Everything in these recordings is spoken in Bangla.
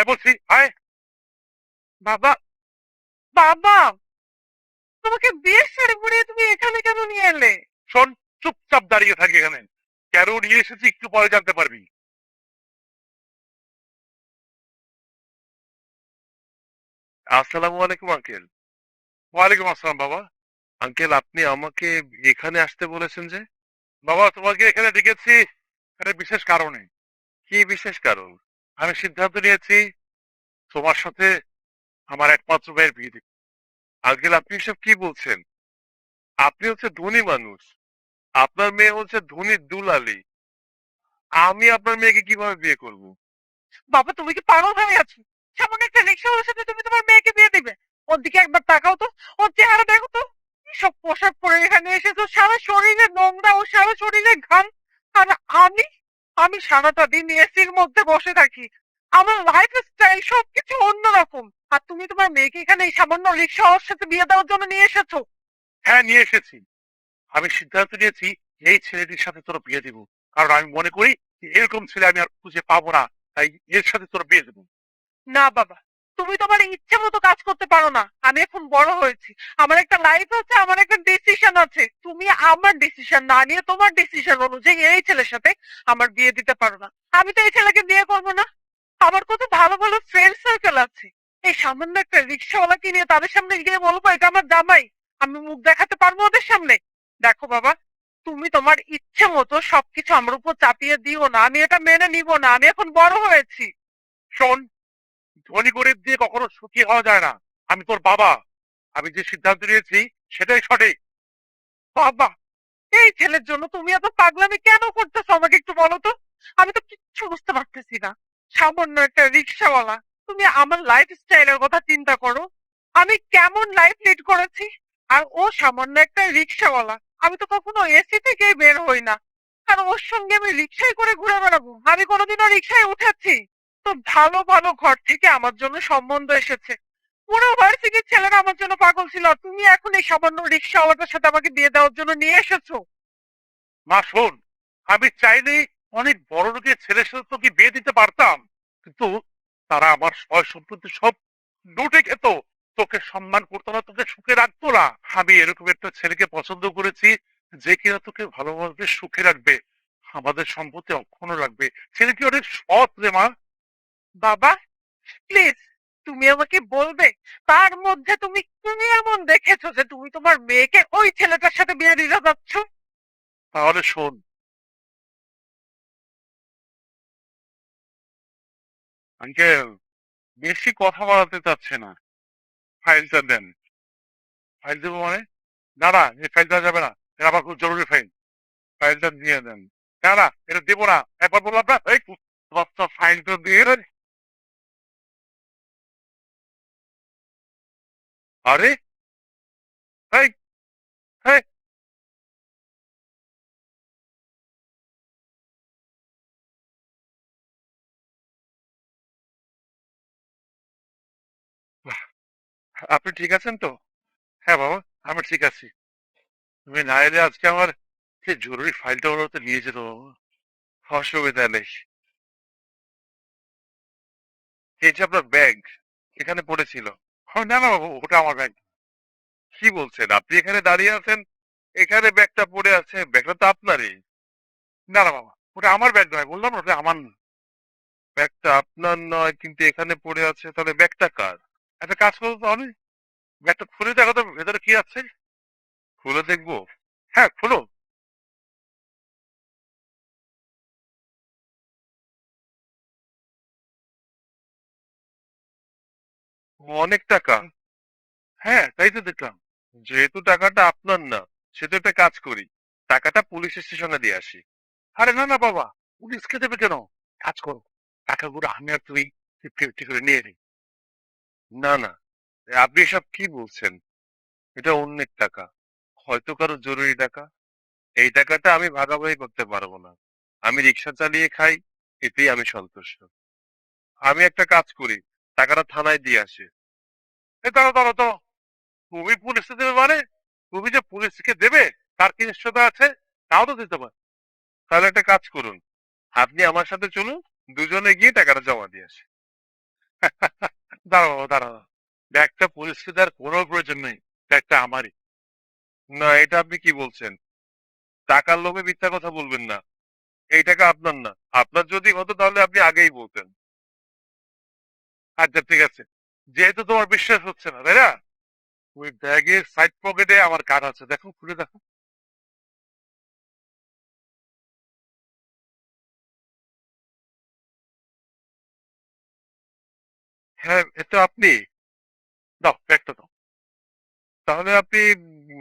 আয় বলছি আয় বাবা বাবা, তোমাকে বিয়ের শাড়ি পরিয়ে তুমি এখানে কেন নিয়ে এলে? শোন, চুপচাপ দাঁড়িয়ে থাকি এখানে। কেন নিয়ে এসেছি একটু পরে জানতে পারবি। আসসালামু আলাইকুম, আঙ্কেল। ওয়ালাইকুম আসসালাম, বাবা। আঙ্কেল, আপনি আমাকে এখানে আসতে বলেছেন যে? বাবা, তোমাকে এখানে ডেকেছি। একটা বিশেষ কারণে। কি বিশেষ কারণ? আমি সিদ্ধান্ত নিয়েছি, তোমার সাথে আমার একমাত্র ভাইয়ের বিয়ে দিব আঙ্কেল, আপনি এসব কি বলছেন? আপনি হচ্ছে ধনী মানুষ। আপনার মেয়ে হচ্ছে ধনীর দুলালি। আমি আপনার মেয়েকে কীভাবে বিয়ে করব? বাবা, তুমি কি পাগল হয়ে আছো? সামনে একটা রিক্সাওয়ালার সাথে তুমি তোমার মেয়েকে বিয়ে দিবে। ওর দিকে একবার তাকাও তো। ওর চেহারা দেখো তো। সব পোশাক পরে এখানে এসেছ। সারা শরীরে নোংরা ও সারা শরীরে ঘাম। আর আমি আমি সারাটা দিন এসির মধ্যে বসে থাকি। আমার লাইফ স্টাইল সবকিছু অন্যরকম। আর তুমি তোমার মেয়েকে এখানে এই সামান্য রিক্সাওয়ার সাথে বিয়ে দেওয়ার জন্য নিয়ে এসেছ? হ্যাঁ নিয়ে এসেছি। আমি সিদ্ধান্ত নিয়েছি এই ছেলেটির সাথে তোর বিয়ে দিব। কারণ আমি মনে করি যে এরকম ছেলে আমি আর খুঁজে পাবো না। তাই এর সাথে তোর বিয়ে দেবো। না বাবা। তুমি তোমার ইচ্ছে মতো কাজ করতে পারো না। আমি এখন বড় হয়েছি। আমার একটা লাইফ আছে, আমার একটা ডিসিশন আছে। তুমি আমার ডিসিশন না নিয়ে তোমার ডিসিশন অনুযায়ী এই ছেলের সাথে আমার বিয়ে দিতে পারো না। আমি তো এই ছেলেকে বিয়ে করব না। আমার কত ভালো ভালো ফ্রেন্ড সার্কেল আছে। এই সামান্য একটা রিক্সাওয়ালাকে নিয়ে তাদের সামনে গিয়ে বলব, এটা আমার জামাই। আমি মুখ দেখাতে পারব ওদের সামনে? দেখো বাবা, তুমি তোমার ইচ্ছে মতো সবকিছু আমার উপর চাপিয়ে দিও না। আমি এটা মেনে নিব না। আমি এখন বড় হয়েছি। শোন ধনী গরিব দিয়ে কখনো সুখী হওয়া যায় না। আমি তোর বাবা। আমি যে সিদ্ধান্ত নিয়েছি, সেটাই সঠিক। বাবা, এই ছেলের জন্য তুমি এত পাগলামি কেন করতেছো আমাকে একটু বলো তো? আমি তো কিচ্ছু বুঝতে পারতেছি না। সামান্য একটা রিক্সাওয়ালা, তুমি আমার লাইফ স্টাইলের কথা চিন্তা করো। আমি কেমন লাইফ লিড করেছি? আর ও সামান্য একটা রিক্সাওয়ালা, আমি তো কখনো এসি থেকে বের হই না। কারণ ওর সঙ্গে আমি রিক্সায় করে ঘুরে বেড়াবো। আমি কোনোদিনও রিক্সায় উঠেছি। ভালো ভালো ঘর থেকে আমার জন্য সম্বন্ধ এসেছে। পুরো ভার্সিটির ছেলেরা আমার জন্য পাগল ছিল। তুমি এখন এই সামান্য রিক্সাওয়ালাটার সাথে আমাকে বিয়ে দেওয়ার জন্য নিয়ে এসেছ? মা, শোন, আমি চাইলে অনেক বড় লোকের ছেলের সাথে তোকে বিয়ে দিতে পারতাম, কিন্তু তারা আমার সয় সম্পত্তি সব লুটে খেত। তোকে সম্মান করতো না, তোকে সুখে রাখতো না। আমি এরকম একটা ছেলেকে পছন্দ করেছি যে কিনা তোকে ভালোভাবে সুখে রাখবে। আমাদের সম্পত্তি অক্ষুণ্ণ রাখবে। ছেলেটি অনেক সৎ রে মা? বাবা প্লিজ তুমি আমাকে বলবে, তার মধ্যে তুমি তুমি এমন দেখেছ যে তুমি তোমার মেয়েকে ওই ছেলেটার সাথে বিয়ে দিতে যাচ্ছ? তাহলে শোন। আঙ্কেল, বেশি কথা বাড়াতে চাচ্ছে না। ফাইলটা দেন। ফাইল দেবো মানে? না এই ফাইল দেওয়া যাবে না। এটা আমার খুব জরুরি ফাইল। ফাইলটা দিয়ে দেন। না এটা দেবো না। একবার বললাম না, এই বাচ্চা ফাইলটা দিয়ে আরে আপনি ঠিক আছেন তো? হ্যাঁ বাবা, আমি ঠিক আছি। তুমি না এলে আজকে আমার যে জরুরি ফাইলটা ওরা নিয়ে যেত বাবা। অসুবিধা নেই। এই যে আপনার ব্যাগ, এখানে পড়েছিল। না না ওটা আমার ব্যাগ কি বলছেন? আপনি এখানে দাঁড়িয়ে আছেন? এখানে ব্যাগটা পড়ে আছে। ব্যাগটা তো আপনারই। না না বাবা ওটা আমার ব্যাগ নয় বললাম না, ওটা আমার। ব্যাগটা আপনার নয় কিন্তু এখানে পড়ে আছে তাহলে ব্যাগটা কার? একটা কাজ করো তাহলে। ব্যাগটা খুলে দেখো তো ভেতরে কি আছে? খুলে দেখব। হ্যাঁ খুলো। অনেক টাকা। হ্যাঁ তাই তো দেখলাম। যেহেতু টাকাটা আপনার না, সেহেতু একটা কাজ করি। টাকাটা পুলিশ স্টেশনে দিয়ে আসি। আরে না না, বাবা পুলিশকে দেবে কেন? কাজ করো। টাকাগুলো আমি আর তুই ফিফটি ফিফটি করে নিয়ে নিই না না আপনি এসব কি বলছেন? এটা অন্যের টাকা। হয়তো কারও জরুরি টাকা। এই টাকাটা আমি ভাগাভাগি করতে পারব না। আমি রিক্সা চালিয়ে খাই, এতেই আমি সন্তুষ্ট। আমি একটা কাজ করি, টাকাটা থানায় দিয়ে আসি। এই দাঁড়ো দাঁড়ো দাঁড়ো তুমি পুলিশে দেবে মানে? তুমি যে পুলিশকে দেবে, তার কি নিশ্চয়তা আছে? তাও তো দিতে পারে। তাহলে একটা কাজ করুন। আপনি আমার সাথে চলুন, দুজনে গিয়ে টাকাটা জমা দিয়ে আসি। দাঁড়াও দাঁড়াও। ব্যাগটা পরিস্থিতি আর কোনো প্রয়োজন নেই। ব্যাগটা আমারই। না, এটা আপনি কি বলছেন? টাকার লোভে মিথ্যা কথা বলবেন না। এই টাকা আপনার না। আপনার যদি হতো তাহলে আপনি আগেই বলতেন। আচ্ছা ঠিক আছে। যেহেতু তোমার বিশ্বাস হচ্ছে না, তাই না? ওই ব্যাগের সাইড পকেটে আমার কার্ড আছে, দেখো, খুলে দেখো। হ্যাঁ এটা আপনি? দাও, ব্যাগটা দাও। তাহলে আপনি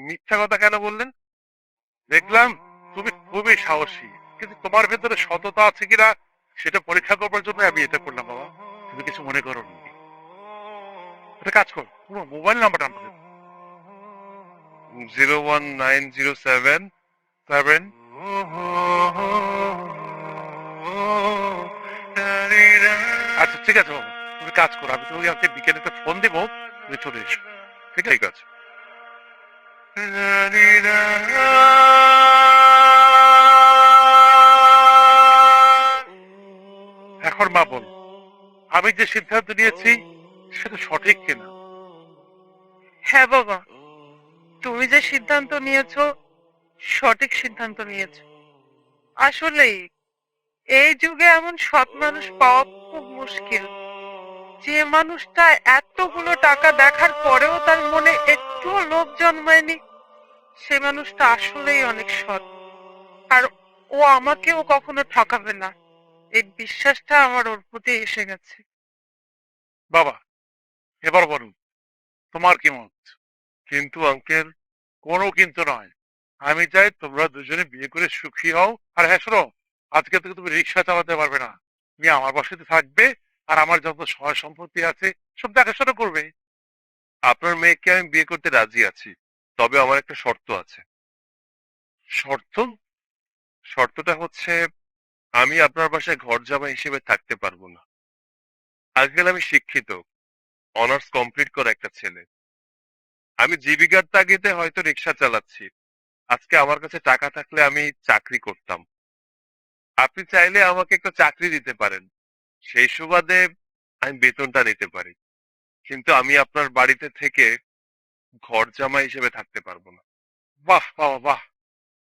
মিথ্যা কথা কেন বললেন? দেখলাম তুমি খুবই সাহসী, কিন্তু তোমার ভেতরে সততা আছে কিনা, সেটা পরীক্ষা করবার জন্য আমি এটা করলাম, বাবা। তুমি কিছু মনে করো নি একটা কাজ করো তোমার মোবাইল নাম্বারটা আমাকে zero one nine zero seven seven আচ্ছা ঠিক আছে বাবা তুমি কাজ করো আমি তোমাকে আজকে বিকেলে একটা ফোন দেবো তুমি চলে এসো। ঠিক আছে? ঠিক আছে। এখন মা বল আমি যে সিদ্ধান্ত নিয়েছি সেটা সঠিক কিনা? হ্যাঁ বাবা তুমি যে সিদ্ধান্ত নিয়েছো সঠিক সিদ্ধান্ত নিয়েছো। আসলেই এই যুগে এমন সৎ মানুষ পাওয়া খুব মুশকিল। যে মানুষটা এতগুলো টাকা দেখার পরেও তার মনে একটুও লোভ জন্মায়নি সে মানুষটা আসলেই অনেক সৎ। আর ও আমাকেও কখনো ঠকাবে না। এই বিশ্বাসটা আমার ওর প্রতি এসে গেছে। বাবা এবার বলুন, তোমার কি মত? কিন্তু আঙ্কেল কোনো কিন্তু নয়। আমি চাই তোমরা দুজনে বিয়ে করে সুখী হও। আর হ্যাঁ শোনো, আজকে থেকে তুমি রিক্সা চালাতে পারবে না। তুমি আমার বাসাতে থাকবে আর আমার যত সহায় সম্পত্তি আছে, সব দেখাশোনা করবে। আপনার মেয়েকে আমি বিয়ে করতে রাজি আছি, তবে আমার একটা শর্ত আছে। শর্ত? শর্তটা হচ্ছে, আমি আপনার বাসায় ঘর জামাই হিসেবে থাকতে পারব না। আজকাল আমি শিক্ষিত। অনার্স কমপ্লিট করা একটা ছেলে। আমি জীবিকার তাগিদে হয়তো রিক্সা চালাচ্ছি। আজকে আমার কাছে টাকা থাকলে আমি চাকরি করতাম। আপনি চাইলে আমাকে একটা চাকরি দিতে পারেন। সেই সুবাদে আমি বেতনটা নিতে পারি। কিন্তু আমি আপনার বাড়িতে থেকে ঘর জামা হিসেবে থাকতে পারব না। বাহ বাহ বাহ!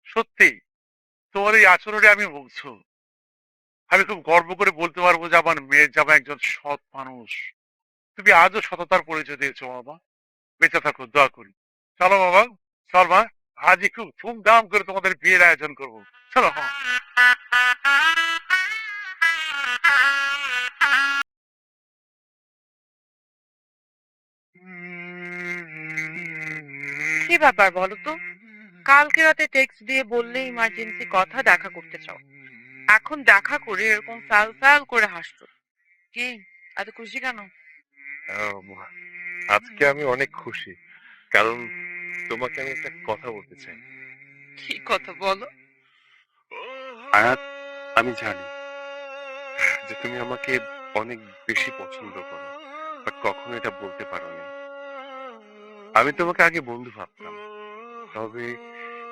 সত্যি? তোমার এই আচরণে আমি বলছো আমি খুব গর্ব করে বলতে পারব যে আমার মেয়ের জামা একজন সৎ মানুষ। তুমি আজও সততার পরিচয় দিয়েছ বাবা বেঁচে থাকো, দোয়া করি। চলো বাবা চল মা আজই খুব ধুমধাম করে তোমাদের বিয়ের আয়োজন করব। চলো কি ব্যাপার বলো তো? কালকে রাতে টেক্সট দিয়ে বললে ইমার্জেন্সি কথা দেখা করতে চাও। এখন দেখা করে এরকম ফ্যাল ফ্যাল করে হাসছো। কি? এত খুশি কেন? আজকে আমি অনেক খুশি। কারণ তোমাকে আমি একটা কথা বলতে চাই। কি কথা বলো? আয়াত আমি জানি যে তুমি আমাকে অনেক বেশি পছন্দ করো বাট কখনো এটা বলতে পারোনি। আমি তোমাকে আগে বন্ধু ভাবতাম। তবে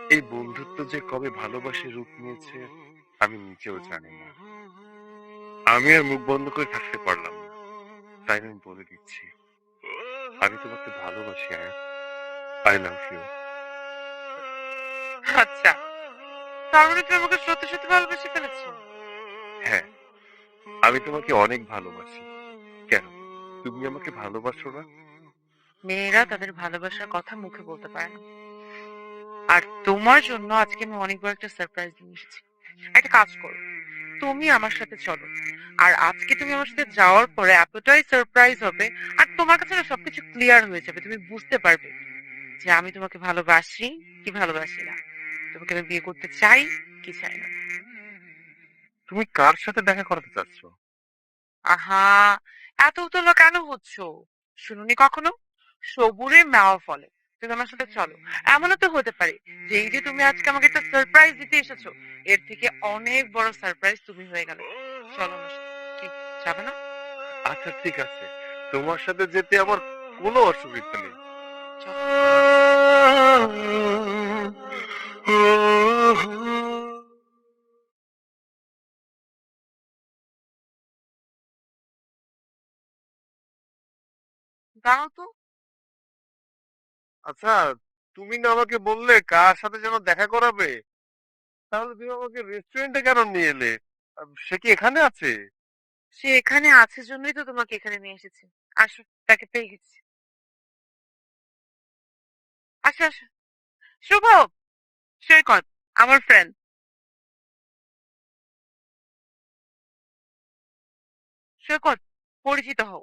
এই বন্ধুত্ব যে কবে ভালোবাসে রূপ নিয়েছে আমি নিজেও জানি না। আমি আর মুখ বন্ধ করে থাকতে পারলাম না। তাই আমি বলে দিচ্ছি। আমি তোমাকে ভালোবাসি আয়াত আই লাভ ইউ আচ্ছা। তার মানে তুমি আমাকে সত্যি সত্যি ভালোবেসে ফেলেছো? হ্যাঁ। আমি তোমাকে অনেক ভালোবাসি। কেন? তুমি আমাকে ভালোবাসো না? মেয়েরা তাদের ভালোবাসার কথা মুখে বলতে পারে না। আর তোমার জন্য আজকে আমি অনেক বড় একটা সারপ্রাইজ নিয়ে এসেছি। একটা কাজ করো। তুমি আমার সাথে চলো। আর আজকে তুমি আমার সাথে যাওয়ার পরে এতটাই সারপ্রাইজ হবে আর তোমার কাছে না সবকিছু ক্লিয়ার হয়ে যাবে তুমি বুঝতে পারবে যে আমি তোমাকে ভালোবাসি কি ভালোবাসি না। তোমাকে আমি বিয়ে করতে চাই কি চাই না। তুমি কার সাথে দেখা করতে চাচ্ছ? আহা এত উতলা কেন হচ্ছ? শুনুনি কখনো? সবুরে মেওয়া ফলে। তুমি আমার সাথে চলো। এমনও তো হতে পারে যে এই যে তুমি আজকে আমাকে একটা সারপ্রাইজ দিতে এসেছ এর থেকে অনেক বড় সারপ্রাইজ তুমি হয়ে গেল। চলো আমার কি যাবে না? আচ্ছা ঠিক আছে। তোমার সাথে যেতে আমার কোনো অসুবিধা নেই। দাঁড়াও তো। আচ্ছা তুমি না আমাকে বললে কার সাথে যেন দেখা করাবে? তাহলে তুমি আমাকে রেস্টুরেন্টে কেন নিয়ে এলে? সে কি এখানে আছে? সে এখানে আছে জন্যই তো তোমাকে এখানে নিয়ে এসেছি। আসো, তাকে পেয়ে গেছি। আসো আসো। শুভ! সৈকত আমার ফ্রেন্ড সৈকত পরিচিত হও।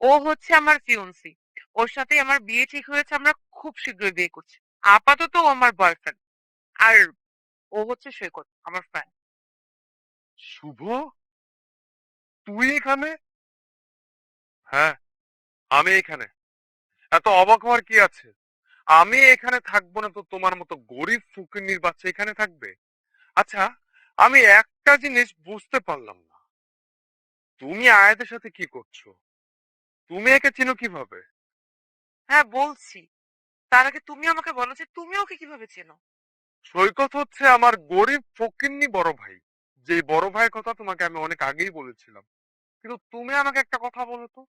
ও হচ্ছে আমার ফিউন্সি ওর সাথে আমার বিয়ে ঠিক হয়েছে, আমরা খুব শীঘ্রই বিয়ে করছি। আপাতত আমার বয়ফ্রেন্ড আর ও হচ্ছে সৈকত, আমার ফ্রেন্ড শুভ? তুই এখানে? হ্যাঁ আমি এখানে। এত অবাক হওয়ার কি আছে? আমি এখানে থাকব না তো তোমার মতো গরিব ফুকিনির বাচ্চা এখানে থাকবে? আচ্ছা আমি একটা জিনিস বুঝতে পারলাম না। তুমি আয়াতের সাথে কি করছ? তুমি একে চিনো কীভাবে? হ্যাঁ বলছি। তার আগে তুমি আমাকে বলো যে তুমি ওকে কীভাবে চেনো? সৈকত হচ্ছে আমার গরিব ফকিন্নি বড় ভাই। যে বড় ভাইয়ের কথা তোমাকে আমি অনেক আগেই বলেছিলাম। কিন্তু তুমি আমাকে একটা কথা বলো তো।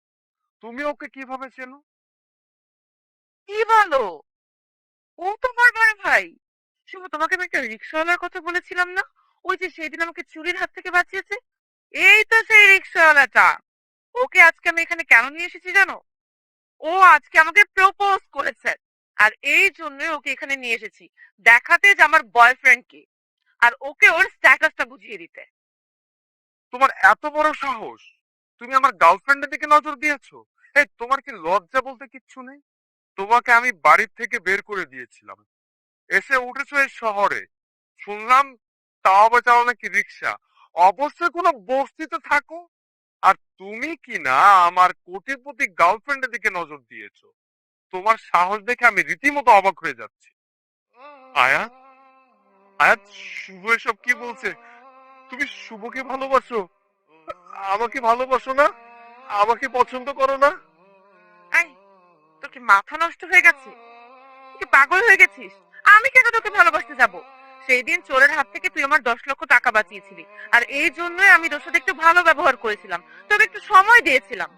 তুমি ওকে কীভাবে চেনো? কি বলো? ও তোমার বড় ভাই। শুভ তোমাকে আমি একটা রিক্সাওয়ালার কথা বলেছিলাম না? ওই যে সেদিন আমাকে চুরির হাত থেকে বাঁচিয়েছে? এই তো সেই রিক্সাওয়ালাটা ওকে আজকে আমি এখানে কেন নিয়ে এসেছি জানো? ও আজকে আমাকে প্রপোজ করেছে। আর এই জন্যই ওকে এখানে নিয়ে এসেছি। দেখাতে যে আমার বয়ফ্রেন্ড কে। আর ওকে ওর স্ট্যাটাসটা বুঝিয়ে দিতে। তোমার এত বড় সাহস? তুমি আমার গার্লফ্রেন্ডের দিকে নজর দিয়েছ? এই, তোমার কি লজ্জা বলতে কিচ্ছু নেই? তোমাকে আমি বাড়ির থেকে বের করে দিয়েছিলাম। এসে উঠেছো এই শহরে। শুনলাম তাও আবার নাকি রিক্সা। অবশ্যই কোনো বস্তিতে থাকো। তুমি কি না আমার কোটিপতি গার্লফ্রেন্ডের দিকে নজর দিয়েছ? তোমার সাহস দেখে আমি রীতিমতো অবাক হয়ে যাচ্ছি। আয়াত? আয়াত, শুভ এসব কি বলছে? তুমি শুভকে ভালোবাসো? আমাকে ভালোবাসো না? আমাকে পছন্দ করো না? তোর কি মাথা নষ্ট হয়ে গেছে? পাগল হয়ে গেছিস? আমি কেন তোকে ভালোবাসতে যাব? সেই দিন চোরের হাত থেকে তুই আমার দশ লক্ষ টাকা বাঁচিয়েছিলি। আর এই জন্যই আমি তোর সাথে একটু ভালো ব্যবহার করেছিলাম। তোকে একটু সময় দিয়েছিলাম।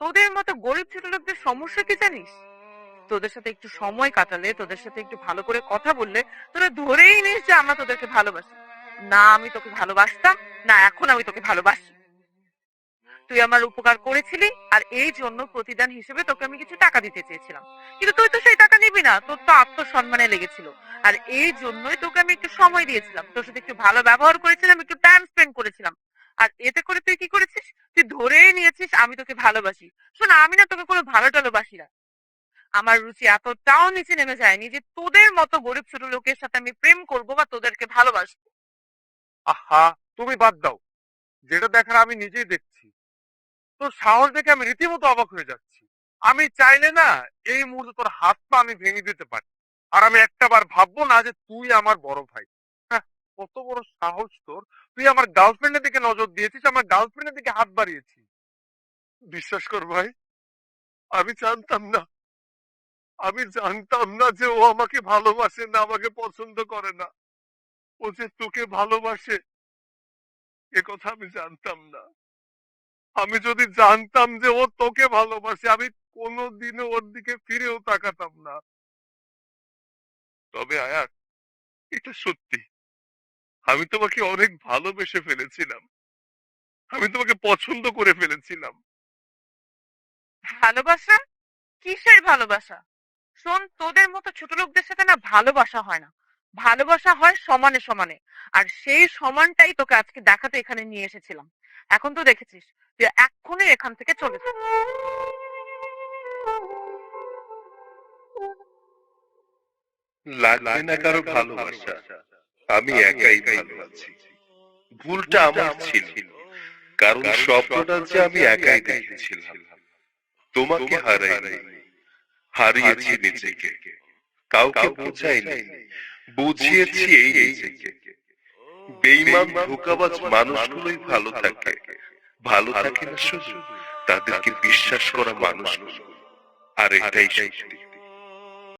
তোদের মতো গরিব ছোট লোকদের সমস্যা কি জানিস? তোদের সাথে একটু সময় কাটালে, তোদের সাথে একটু ভালো করে কথা বললে, তোরা ধরেই নিস যে আমরা তোদেরকে ভালোবাসি। না আমি তোকে ভালোবাসতাম, না এখন আমি তোকে ভালোবাসি। তুই আমার উপকার করেছিলি আর এই জন্য প্রতিদান হিসেবে তোকে আমি কিছু টাকা দিতে চেয়েছিলাম। কিন্তু তুই তো সেই টাকা নিবি না, তোর তো আত্মসম্মানে লেগেছিল। আর এই জন্যই তোকে আমি একটু সময় দিয়েছিলাম, তোর সাথে একটু ভালো ব্যবহার করেছিলাম, একটু টাইম স্পেন্ড করেছিলাম। আর এতে করে তুই কি করেছিস? তুই ধরেই নিয়েছিস, আমি তোকে ভালোবাসি। শোন, আমি না তোকে কোনো ভালো টালোবাসি না। আমার রুচি এতটাও নিচে নেমে যায়নি যে তোদের মতো গরিব ছোট লোকের সাথে আমি প্রেম করব বা তোদেরকে ভালোবাসবো। আহা, তুমি বাদ দাও। যেটা দেখার আমি নিজেই দেখছি। তোর সাহস দেখে আমি রীতিমতো অবাক হয়ে যাচ্ছি। আমি চাইলে না, এই মুহূর্তে তোর হাত পা আমি ভেঙে দিতে পারি। আর আমি একটা বার ভাববো না যে তুই আমার বড় ভাই। হ্যাঁ কত বড় সাহস তোর। তুই আমার গার্লফ্রেন্ডের দিকে নজর দিয়েছিস, আমার গার্লফ্রেন্ডের দিকে হাত বাড়িয়েছিস। বিশ্বাস কর ভাই, আমি জানতাম না। আমি জানতাম না যে ও আমাকে ভালোবাসে না, আমাকে পছন্দ করে না। ও যে তোকে ভালোবাসে, এ কথা আমি জানতাম না। আমি যদি জানতাম যে ও তোকে ভালোবাসে, আমি কোনোদিনও ওর দিকে ফিরেও তাকাতাম না। তবে আয়াত, এটা সত্যি। আমি তোমাকে অনেক ভালোবেসে ফেলেছিলাম। আমি তোমাকে পছন্দ করে ফেলেছিলাম। ভালোবাসা? কিসের ভালোবাসা? শোন, তোদের মতো ছোট লোকদের সাথে না ভালোবাসা হয় না। ভালোবাসা হয় সমানে সমানে। আর সেই সমানটাই তোকে আজকে দেখাতে এখানে নিয়ে এসেছিলাম। এখন তো দেখেছিস তুই এক্ষুনি এখান থেকে চলে যা। লাগবে না কারও ভালোবাসা আমি একাই ভালো আছি। ভুলটা আমার ছিল কারণ স্বপ্নটা যে আমি একাই দেখেছিলাম তোমাকে হারাইনি হারিয়েছি নিজেকে কাউকে বোঝাইনি বুঝিয়েছি এই নিজেকে। বেইমান ধোকাবাজ মানুষগুলোই ভালো থাকে। ভালো থাকে না শুধু, তাদেরকে বিশ্বাস করা মানুষ আর এটাই সত্যি।